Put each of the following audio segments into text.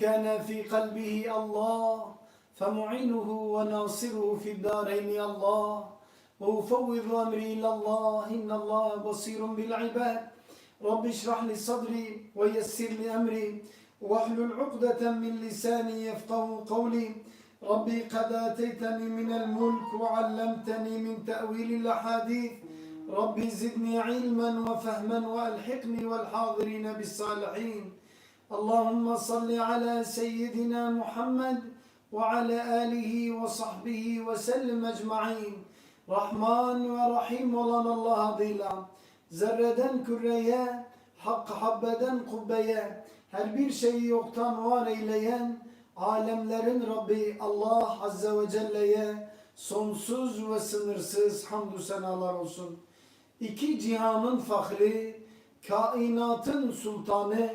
كان في قلبه الله فمعينه وناصره في الدارين الله. وأفوض أمري إلى الله إن الله بصير بالعباد. رب اشرح لي صدري ويسر لي أمري. واحلل عقدة من لساني يفقه قولي. ربي قد آتيتني من الملك وعلمتني من تأويل الأحاديث. ربي زدني علما وفهما وألحقني والحاضرين بالصالحين. Allahümme salli ala seyyidina Muhammed ve ala alihi ve sahbihi ve sellem ecma'in. Rahman ve Rahim olan Allah adıyla, zerreden küreye, hakka habbeden kubbeye, her bir şeyi yoktan alemlerin Rabbi Allah Azze ve Celle'ye sonsuz ve sınırsız hamdü senalar olsun. İki cihanın fahri, kainatın sultanı,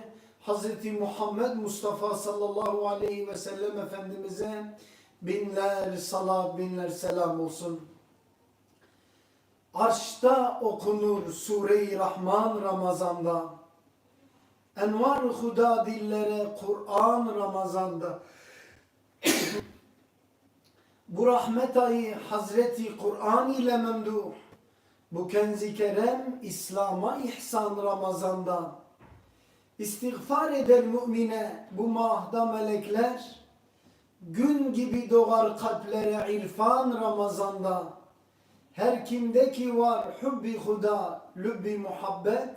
Hz. Muhammed Mustafa sallallahu aleyhi ve sellem Efendimiz'e binler salat, binler selam olsun. Arşta okunur Sure-i Rahman Ramazan'da. Envar-ı Huda dillere Kur'an Ramazan'da. Bu rahmet ayı Hazreti Kur'an ile memduh. Bu kenzi kerem İslam'a ihsan Ramazan'da. İstiğfar eder mümine bu mahda melekler. Gün gibi doğar kalplere irfan Ramazan'da. Her kimdeki var hubbi huda, lübbi muhabbet.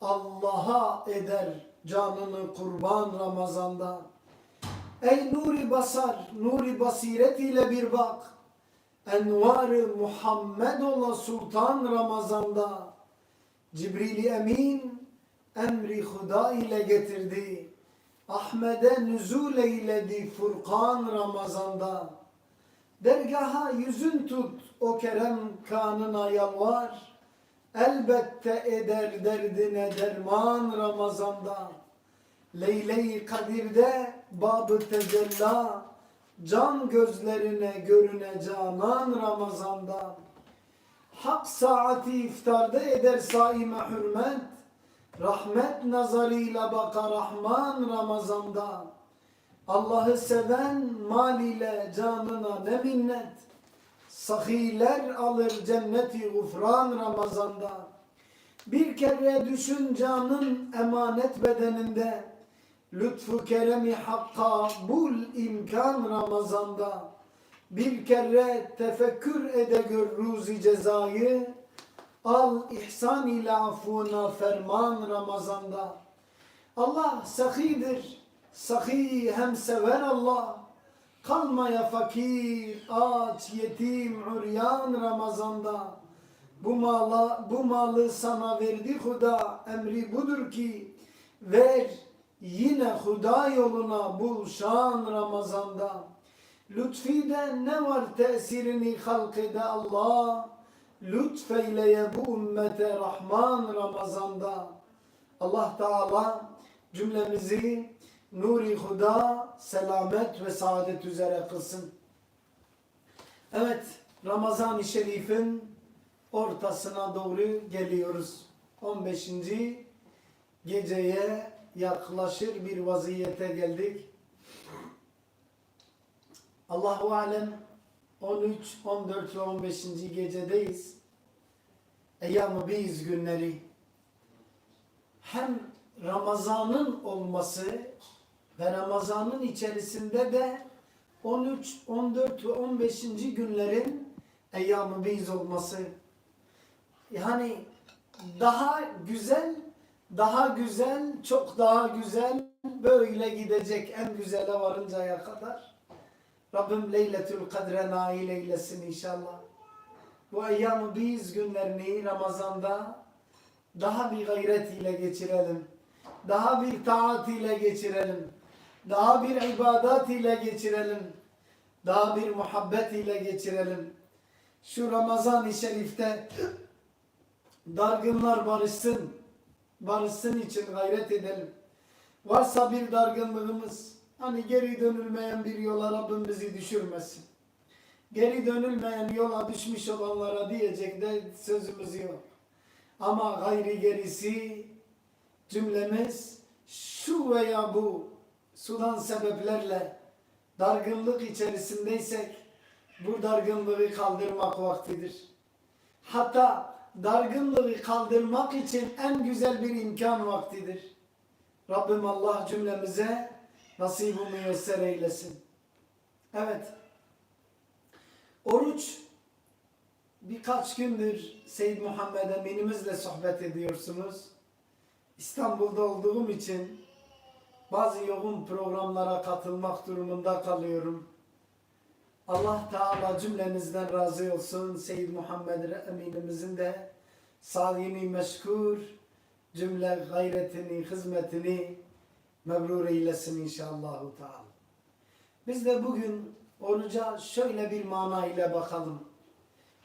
Allah'a eder canını kurban Ramazan'da. Ey nuri basar, nuri basiret ile bir bak. Envarı Muhammed ola Sultan Ramazan'da. Cibril-i Emin emri huda ile getirdi. Ahmet'e nüzul eyledi Furkan Ramazan'da. Dergaha yüzün tut o kerem kanına yalvar. Elbette eder derdine derman Ramazan'da. Leyle-i Kadir'de babı tecella can gözlerine görüne canan Ramazan'da. Hak saati iftarda eder saime hürmet. Rahmet nazarıyla bakar Rahman Ramazan'da. Allah'ı seven mal ile canına ne minnet. Sahiler alır cenneti gufran Ramazan'da. Bir kere düşün canın emanet bedeninde. Lütfu keremi hakka bul imkan Ramazan'da. Bir kere tefekkür ede gör ruzi cezayı. Al ihsan ile affuna ferman Ramazan'da. Allah sahidir. Sahi hem sever Allah. Kalmaya fakir, aç, yetim, uryan Ramazan'da. Bu mala, bu malı sana verdi Huda. Emri budur ki ver yine Huda yoluna bul şan Ramazan'da. Lütfide ne var tesirini halkede Allah. Lütfeyleye bu ümmete Rahman Ramazan'da. Allah Teala cümlemizi nuri huda, selamet ve saadet üzere kılsın. Evet, Ramazan-ı Şerif'in ortasına doğru geliyoruz. 15. geceye yaklaşır bir vaziyete geldik. Allahu alem 13, 14 ve 15. gecedeyiz. Eyyam-ı Biz günleri. Hem Ramazan'ın olması ve Ramazan'ın içerisinde de 13, 14 ve 15. günlerin Eyyam-ı Biz olması. Yani daha güzel, daha güzel, çok daha güzel böyle gidecek en güzele varıncaya kadar. Rabbim Leyletül Kadre nail eylesin inşallah. Bu Eyyam-ı Biz günlerini Ramazan'da daha bir gayret ile geçirelim. Daha bir taat ile geçirelim. Daha bir ibadat ile geçirelim. Daha bir muhabbet ile geçirelim. Şu Ramazan-ı Şerif'te dargınlar barışsın. Barışsın için gayret edelim. Varsa bir dargınlığımız, hani geri dönülmeyen bir yola Rabbim bizi düşürmesin. Geri dönülmeyen yola düşmüş olanlara diyecek de sözümüz yok. Ama gayri gerisi cümlemiz şu veya bu sudan sebeplerle dargınlık içerisindeysek bu dargınlığı kaldırmak vaktidir. Hatta dargınlığı kaldırmak için en güzel bir imkan vaktidir. Rabbim Allah cümlemize nasibu müyesser eylesin. Evet. Oruç birkaç gündür Seyyid Muhammed Eminimizle sohbet ediyorsunuz. İstanbul'da olduğum için bazı yoğun programlara katılmak durumunda kalıyorum. Allah Teala cümlenizden razı olsun. Seyyid Muhammed Eminimizin de salini meşkur, cümle gayretini, hizmetini mebrur eylesin inşallahu Teala. Biz de bugün oruca şöyle bir mana ile bakalım.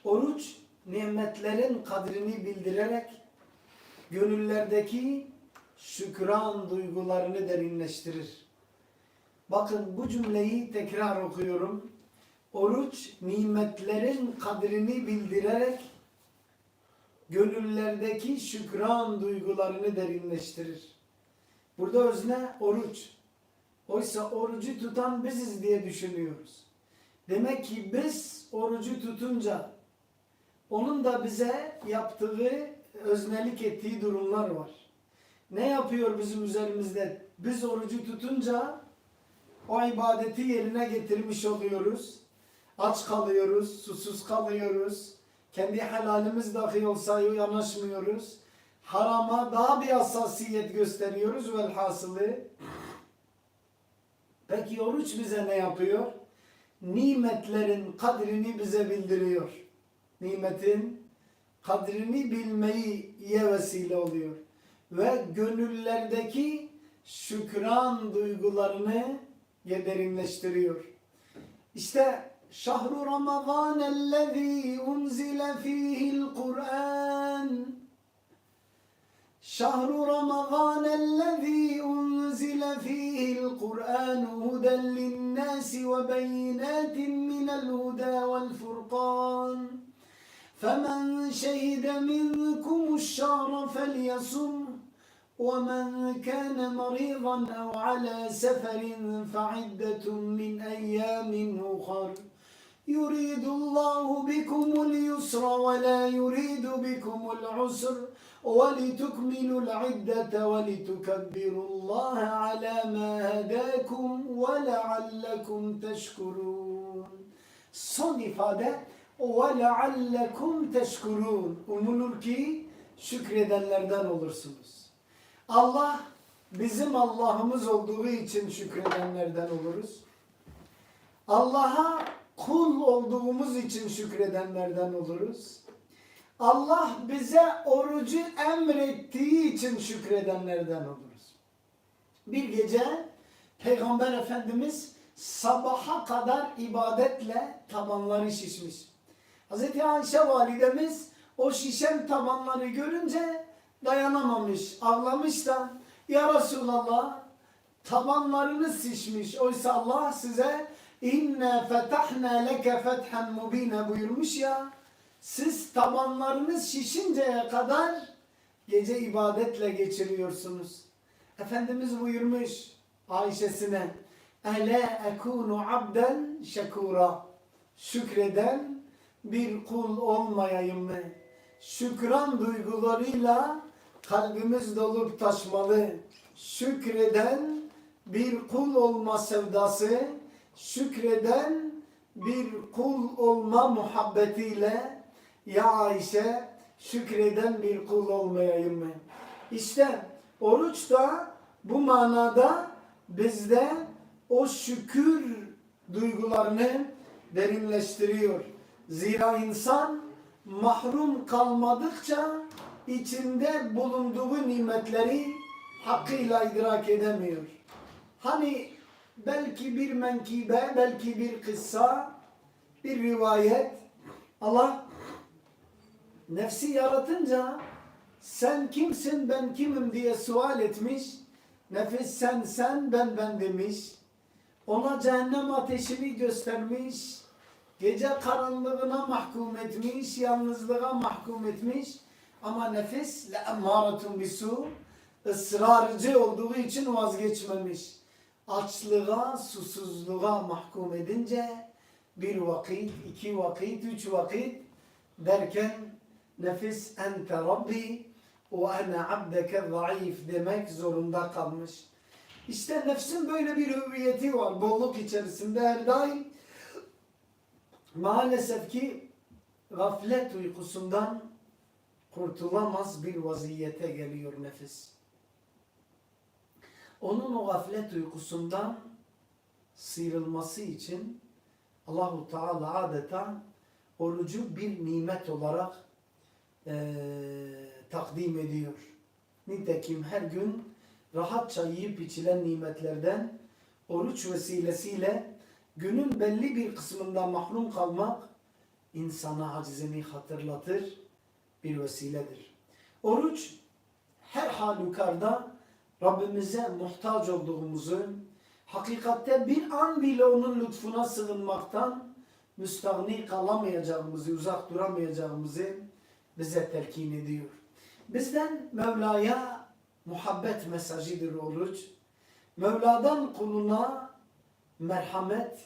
Oruç nimetlerin kadrini bildirerek gönüllerdeki şükran duygularını derinleştirir. Bakın bu cümleyi tekrar okuyorum. Oruç nimetlerin kadrini bildirerek gönüllerdeki şükran duygularını derinleştirir. Burada özne oruç. Oysa orucu tutan biziz diye düşünüyoruz. Demek ki biz orucu tutunca onun da bize yaptığı, öznelik ettiği durumlar var. Ne yapıyor bizim üzerimizde? Biz orucu tutunca o ibadeti yerine getirmiş oluyoruz. Aç kalıyoruz, susuz kalıyoruz. Kendi helalimiz dahi olsa yanaşmıyoruz. Harama daha bir hassasiyet gösteriyoruz velhasılı. Peki oruç bize ne yapıyor? Nimetlerin kadrini bize bildiriyor. Nimetin kadrini bilmeyi ye vesile oluyor. Ve gönüllerdeki şükran duygularını derinleştiriyor. İşte şahru ramazan ellezî unzile fîhil Kur'an شهر رمضان الذي أنزل فيه القرآن هدى للناس وبينات من الهدى والفرقان. فمن شهد منكم الشهر فليصم ومن كان مريضا أو على سفر فعدة من أيام أخر. يريد الله بكم اليسر ولا يريد بكم العسر. ولتكملوا العدة ولتكبروا الله على ما هداكم ولعلكم تشكرون Son ifade وَلَعَلَّكُمْ تَشْكُرُونَ Umulur ki şükredenlerden olursunuz. Allah bizim Allah'ımız olduğu için şükredenlerden oluruz. Allah'a kul olduğumuz için şükredenlerden oluruz. Allah bize orucu emrettiği için şükredenlerden oluruz. Bir gece Peygamber Efendimiz sabaha kadar ibadetle tabanları şişmiş. Hz. Ayşe validemiz o şişen tabanları görünce dayanamamış, ağlamış da Ya Resulallah tabanlarınız şişmiş. Oysa Allah size inne fetahna leke fethen mubine buyurmuş ya. Siz tabanlarınız şişinceye kadar gece ibadetle geçiriyorsunuz. Efendimiz buyurmuş Ayşe'sine Ele ekunu abden şekura Şükreden bir kul olmayayım mı? Şükran duygularıyla kalbimiz dolup taşmalı. Şükreden bir kul olma sevdası, şükreden bir kul olma muhabbetiyle ya Ayşe şükreden bir kul olmayayım mı? İşte oruç da bu manada bizde o şükür duygularını derinleştiriyor. Zira insan mahrum kalmadıkça içinde bulunduğu nimetleri hakkıyla idrak edemiyor. Hani belki bir menkibe, belki bir kıssa, bir rivayet Allah nefsi yaratınca sen kimsin ben kimim diye sual etmiş. Nefis sen sen ben ben demiş. Ona cehennem ateşini göstermiş. Gece karanlığına mahkum etmiş, yalnızlığa mahkum etmiş. Ama nefis le emmâretun bisu ısrarcı olduğu için vazgeçmemiş. açlığa, susuzluğa mahkum edince bir vakit, iki vakit, üç vakit derken nefis ente Rabbi ve ana abdeke zayıf demek zorunda kalmış. İşte nefsin böyle bir hüviyeti var. Bolluk içerisinde her daim maalesef ki gaflet uykusundan kurtulamaz bir vaziyete geliyor nefis. Onun o gaflet uykusundan sıyrılması için Allahu Teala adeta orucu bir nimet olarak eee, takdim ediyor. Nitekim her gün rahatça yiyip içilen nimetlerden oruç vesilesiyle günün belli bir kısmında mahrum kalmak insana acizini hatırlatır bir vesiledir. Oruç her halükarda Rabbimize muhtaç olduğumuzu, hakikatte bir an bile onun lütfuna sığınmaktan müstahni kalamayacağımızı, uzak duramayacağımızı bize telkin ediyor. Bizden Mevla'ya muhabbet mesajıdır oruç. Mevla'dan kuluna merhamet,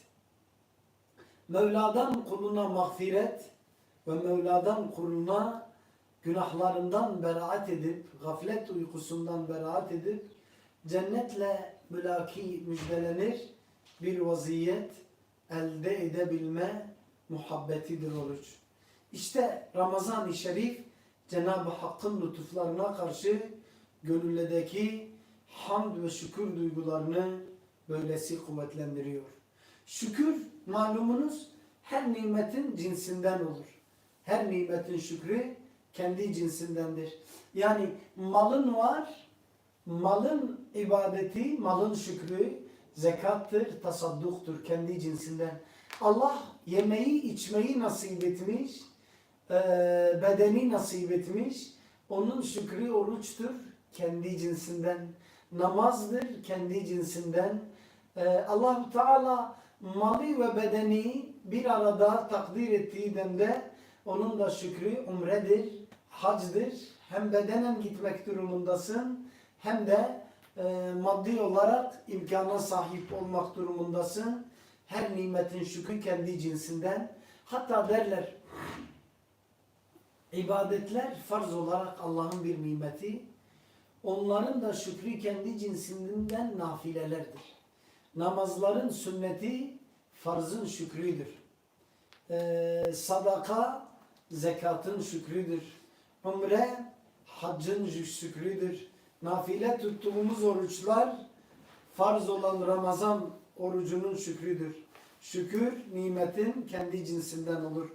Mevla'dan kuluna mağfiret ve Mevla'dan kuluna günahlarından beraat edip, gaflet uykusundan beraat edip, cennetle mülaki müjdelenir bir vaziyet elde edebilme muhabbetidir oruç. İşte Ramazan-ı Şerif Cenab-ı Hakk'ın lütuflarına karşı gönüllerdeki hamd ve şükür duygularını böylesi kuvvetlendiriyor. Şükür malumunuz her nimetin cinsinden olur. Her nimetin şükrü kendi cinsindendir. Yani malın var, malın ibadeti, malın şükrü zekattır, tasadduktur kendi cinsinden. Allah yemeği, içmeyi nasip etmiş, eee, bedeni nasip etmiş. Onun şükrü oruçtur kendi cinsinden. Namazdır kendi cinsinden. Eee allah Teala malı ve bedeni bir arada takdir ettiği demde onun da şükrü umredir, hacdır. Hem bedenen gitmek durumundasın hem de e, maddi olarak imkana sahip olmak durumundasın. Her nimetin şükrü kendi cinsinden. Hatta derler ibadetler farz olarak Allah'ın bir nimeti. Onların da şükrü kendi cinsinden nafilelerdir. Namazların sünneti farzın şükrüdür. Ee, sadaka zekatın şükrüdür. Umre haccın şükrüdür. Nafile tuttuğumuz oruçlar farz olan Ramazan orucunun şükrüdür. Şükür nimetin kendi cinsinden olur.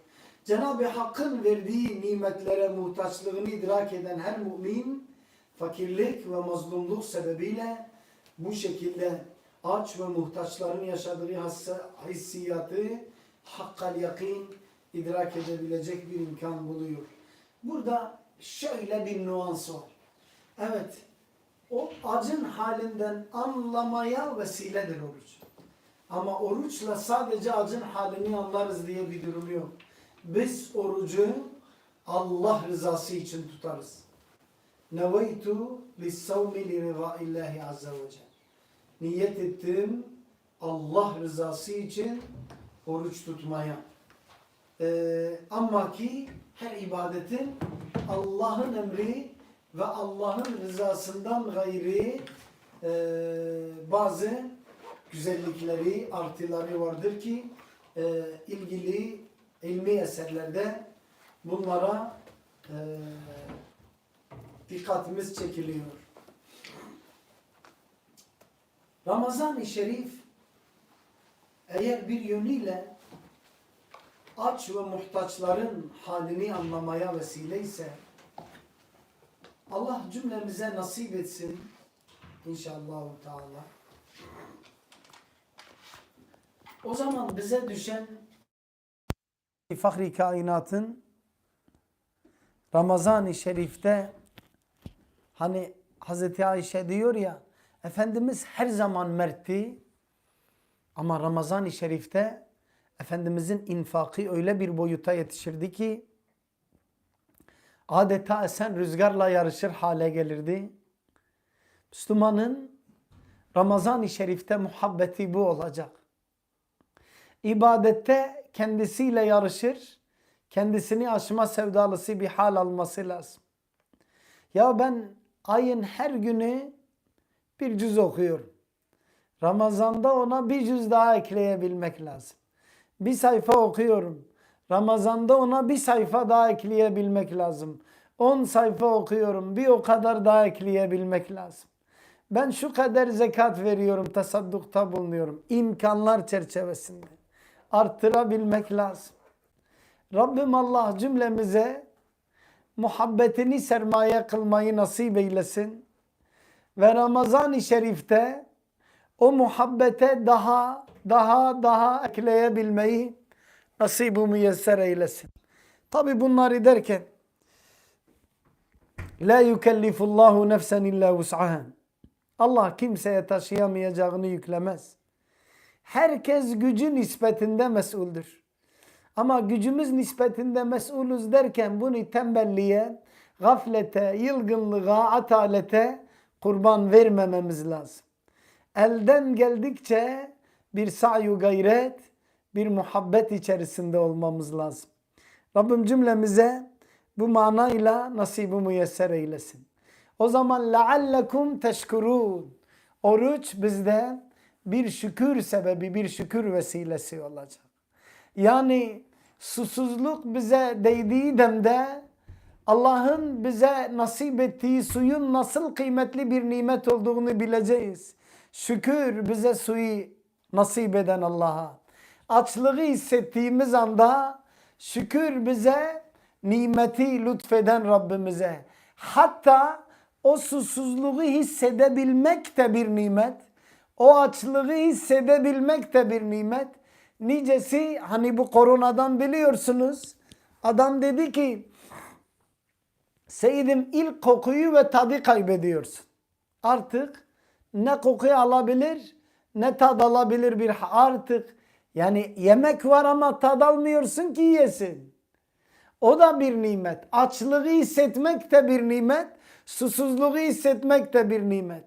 Cenab-ı Hakk'ın verdiği nimetlere muhtaçlığını idrak eden her mümin fakirlik ve mazlumluk sebebiyle bu şekilde aç ve muhtaçların yaşadığı hissiyatı hakkal yakin idrak edebilecek bir imkan buluyor. Burada şöyle bir nüans var. Evet, o acın halinden anlamaya vesiledir oruç. Ama oruçla sadece acın halini anlarız diye bir durum yok. Biz orucu Allah rızası için tutarız. Neveytu lissavmi li rızaillahi azze ve celle. Niyet ettim Allah rızası için oruç tutmaya. Ee, ama ki her ibadetin Allah'ın emri ve Allah'ın rızasından gayri e, bazı güzellikleri, artıları vardır ki e, ilgili ilmi eserlerde bunlara e, dikkatimiz çekiliyor. Ramazan-ı Şerif eğer bir yönüyle aç ve muhtaçların halini anlamaya vesile ise Allah cümlemize nasip etsin inşallah Teala. O zaman bize düşen Fahri kainatın Ramazan-ı Şerif'te hani Hazreti Ayşe diyor ya Efendimiz her zaman mertti ama Ramazan-ı Şerif'te Efendimizin infakı öyle bir boyuta yetişirdi ki adeta esen rüzgarla yarışır hale gelirdi. Müslümanın Ramazan-ı Şerif'te muhabbeti bu olacak. İbadette kendisiyle yarışır, kendisini aşma sevdalısı bir hal alması lazım. Ya ben ayın her günü bir cüz okuyorum. Ramazanda ona bir cüz daha ekleyebilmek lazım. Bir sayfa okuyorum. Ramazanda ona bir sayfa daha ekleyebilmek lazım. 10 sayfa okuyorum. Bir o kadar daha ekleyebilmek lazım. Ben şu kadar zekat veriyorum, tasaddukta bulunuyorum. İmkanlar çerçevesinde. Arttırabilmek lazım. Rabbim Allah cümlemize muhabbetini sermaye kılmayı nasip eylesin. Ve Ramazan-ı Şerif'te o muhabbete daha daha daha ekleyebilmeyi nasip-i müyesser eylesin. Tabi bunları derken La yukellifullahu nefsen illa vus'aha. Allah kimseye taşıyamayacağını yüklemez. Herkes gücü nispetinde mesuldür. Ama gücümüz nispetinde mesulüz derken bunu tembelliğe, gaflete, yılgınlığa, atalete kurban vermememiz lazım. Elden geldikçe bir sa'yu gayret, bir muhabbet içerisinde olmamız lazım. Rabbim cümlemize bu manayla nasibi müyesser eylesin. O zaman leallekum teşkurun. Oruç bizde bir şükür sebebi, bir şükür vesilesi olacak. Yani susuzluk bize değdiği demde Allah'ın bize nasip ettiği suyun nasıl kıymetli bir nimet olduğunu bileceğiz. Şükür bize suyu nasip eden Allah'a. Açlığı hissettiğimiz anda şükür bize nimeti lütfeden Rabbimize. Hatta o susuzluğu hissedebilmek de bir nimet. O açlığı hissedebilmek de bir nimet. Nicesi hani bu koronadan biliyorsunuz. Adam dedi ki Seyyidim ilk kokuyu ve tadı kaybediyorsun. Artık ne kokuyu alabilir ne tad alabilir bir artık. Yani yemek var ama tad almıyorsun ki yesin. O da bir nimet. Açlığı hissetmek de bir nimet. Susuzluğu hissetmek de bir nimet.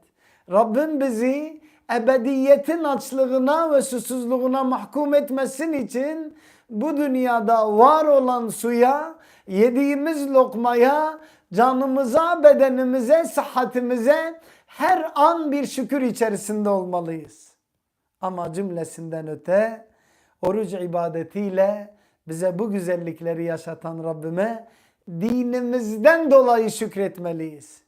Rabbim bizi ebediyetin açlığına ve susuzluğuna mahkum etmesin için bu dünyada var olan suya, yediğimiz lokmaya, canımıza, bedenimize, sıhhatimize her an bir şükür içerisinde olmalıyız. Ama cümlesinden öte oruç ibadetiyle bize bu güzellikleri yaşatan Rabbime dinimizden dolayı şükretmeliyiz.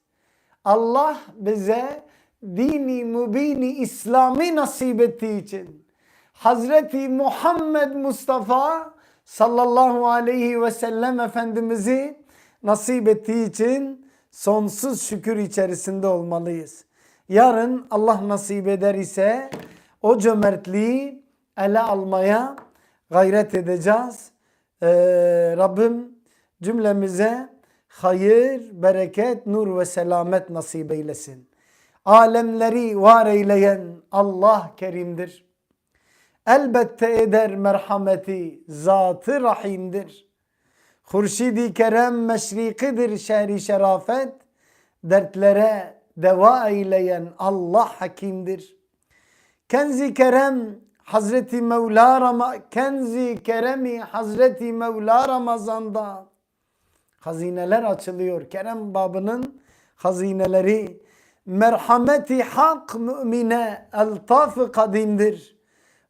Allah bize dini mübini İslam'ı nasip ettiği için Hazreti Muhammed Mustafa sallallahu aleyhi ve sellem Efendimiz'i nasip ettiği için sonsuz şükür içerisinde olmalıyız. Yarın Allah nasip eder ise o cömertliği ele almaya gayret edeceğiz. Ee, Rabbim cümlemize hayır, bereket, nur ve selamet nasip eylesin. Alemleri var eyleyen Allah kerimdir. Elbette eder merhameti, zatı rahimdir. Hurşidi kerem meşrikidir şehri şerafet. Dertlere deva eyleyen Allah hakimdir. Kenzi kerem Hazreti Mevla Rama Kenzi keremi Hazreti Mevla Ramazan'da hazineler açılıyor. Kerem babının hazineleri merhameti hak mümine eltaf kadimdir.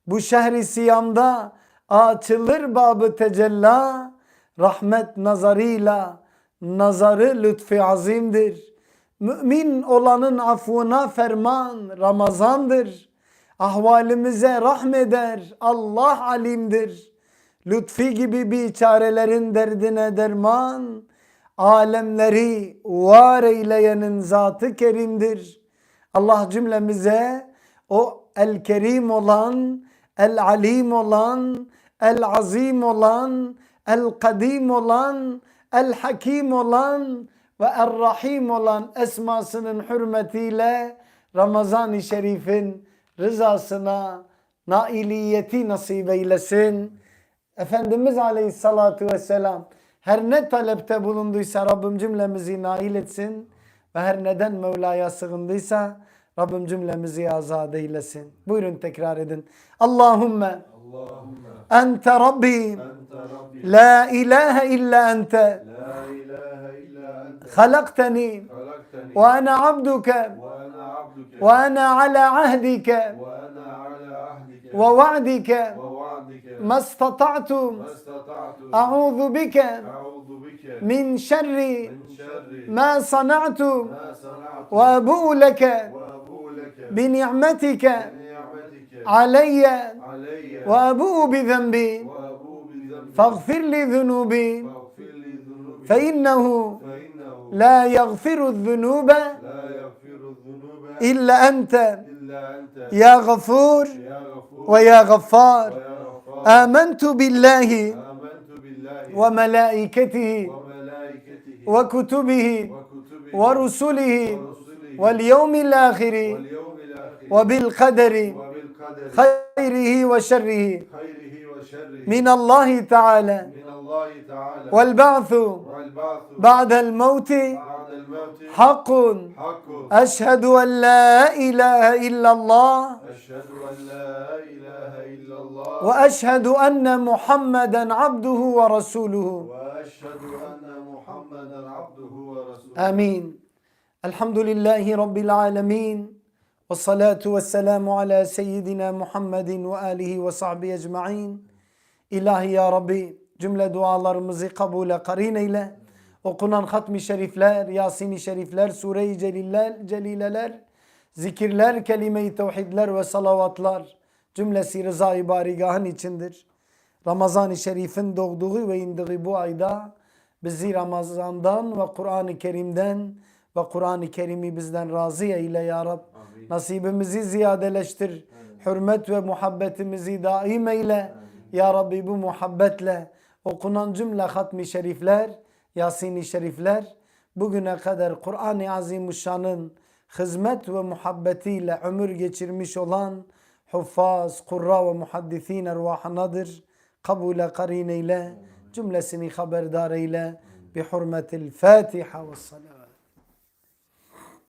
Bu şehri siyamda açılır babı tecella rahmet nazarıyla nazarı lütfi azimdir. Mümin olanın affına ferman Ramazandır. Ahvalimize rahmeder Allah alimdir. Lütfi gibi biçarelerin derdine derman. Alemleri var eyleyenin zatı kerimdir. Allah cümlemize o el kerim olan, el alim olan, el azim olan, el kadim olan, el hakim olan ve er rahim olan esmasının hürmetiyle Ramazan-ı Şerif'in rızasına nailiyeti nasip eylesin. Efendimiz Aleyhissalatu Vesselam her ne talepte bulunduysa Rabbim cümlemizi nail etsin ve her neden Mevla'ya sığındıysa Rabbim cümlemizi azad eylesin. Buyurun tekrar edin. Allahümme اللهم ente Rabbi أنت ربي la ilahe illa ente لا إله إلا أنت halakteni خلقتني ve ana abduke وأنا عبدك ve ana ala ahdike وأنا على عهدك ve va'dike ووعدك ma istata'tu ما استطعت. أعوذ بك. من شر. ما صنعت. وأبو لك. بنعمتك. علي. وأبو بذنبي فاغفر لي ذنوبي. فإنه لا يغفر الذنوب. إلا أنت. يا غفور. ويا غفار. آمنت بالله وملائكته وكتبه ورسله واليوم الآخر وبالقدر خيره وشره من الله تعالى والبعث بعد الموت حق. أشهد أن لا إله إلا الله. أشهد أن لا إله إلا الله. وأشهد أن محمدا عبده ورسوله. وأشهد أن محمدا عبده ورسوله. آمين. الحمد لله رب العالمين. والصلاة والسلام على سيدنا محمد وآله وصحبه أجمعين. İlahi ya Rabbi cümle dualarımızı kabule karin eyle. Okunan hatmi şerifler, Yasin-i şerifler, Sure-i celiller, celileler, zikirler, kelime-i tevhidler ve salavatlar cümlesi rıza-i barigahın içindir. Ramazan-ı Şerif'in doğduğu ve indiği bu ayda bizi Ramazan'dan ve Kur'an-ı Kerim'den ve Kur'an-ı Kerim'i bizden razı eyle ya Rab. Nasibimizi ziyadeleştir. Hürmet ve muhabbetimizi daim eyle. Ya Rabbi bu muhabbetle okunan cümle hatmi şerifler, Yasin-i şerifler bugüne kadar Kur'an-ı Azimuşşan'ın hizmet ve muhabbetiyle ömür geçirmiş olan huffaz, kurra ve muhaddisin ervahınadır. Kabule karin eyle, cümlesini haberdar eyle. Bi hurmetil Fatiha ve salam.